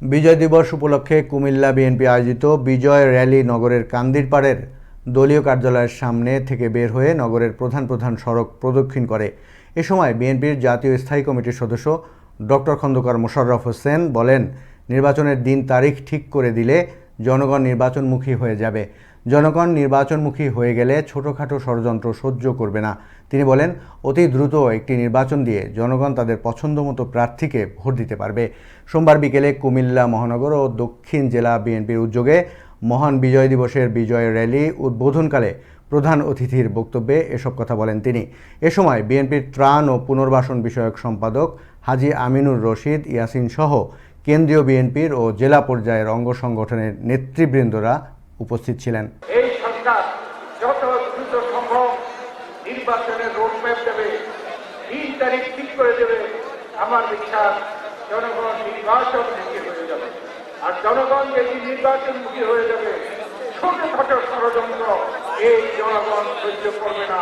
বিজয় দিবস উপলক্ষে কুমিল্লা বিএনপি আয়োজিত বিজয় র্যালি নগরের কান্দিরপাড়ের দলীয় কার্যালয়ের সামনে থেকে বের হয়ে নগরের প্রধান প্রধান সড়ক প্রদক্ষিণ করে। এ সময় বিএনপির জাতীয় স্থায়ী কমিটির সদস্য ডক্টর খন্দকার মোশাররফ হোসেন বলেন, নির্বাচনের দিন তারিখ ঠিক করে দিলে জনগণ নির্বাচনমুখী হয়ে যাবে। জনগণ নির্বাচনমুখী হয়ে গেলে ছোটোখাটো ষড়যন্ত্র সহ্য করবে না। তিনি বলেন, অতি দ্রুত একটি নির্বাচন দিয়ে জনগণ তাদের পছন্দমতো প্রার্থীকে ভোট দিতে পারবে। সোমবার বিকেলে কুমিল্লা মহানগর ও দক্ষিণ জেলা বিএনপির উদ্যোগে মহান বিজয় দিবসের বিজয় র্যালি উদ্বোধনকালে প্রধান অতিথির বক্তব্যে এসব কথা বলেন তিনি। এ সময় বিএনপির ত্রাণ ও পুনর্বাসন বিষয়ক সম্পাদক হাজি আমিনুর রশিদ, ইয়াসিন সহ কেন্দ্রীয় বিএনপির ও জেলা পর্যায়ের অঙ্গ সংগঠনের নেতৃবৃন্দরা উপস্থিত ছিলেন। এই সরকার যত দ্রুত সম্ভব নির্বাচনের রোডম্যাপ দেবে, তিন তারিখ ঠিক করে দেবে, আমার বিশ্বাস জনগণ নির্বাচন হয়ে যাবে। আর জনগণ যেদিন নির্বাচন মুখী হয়ে যাবে ষড়যন্ত্র এই জনগণ সহ্য করবে না।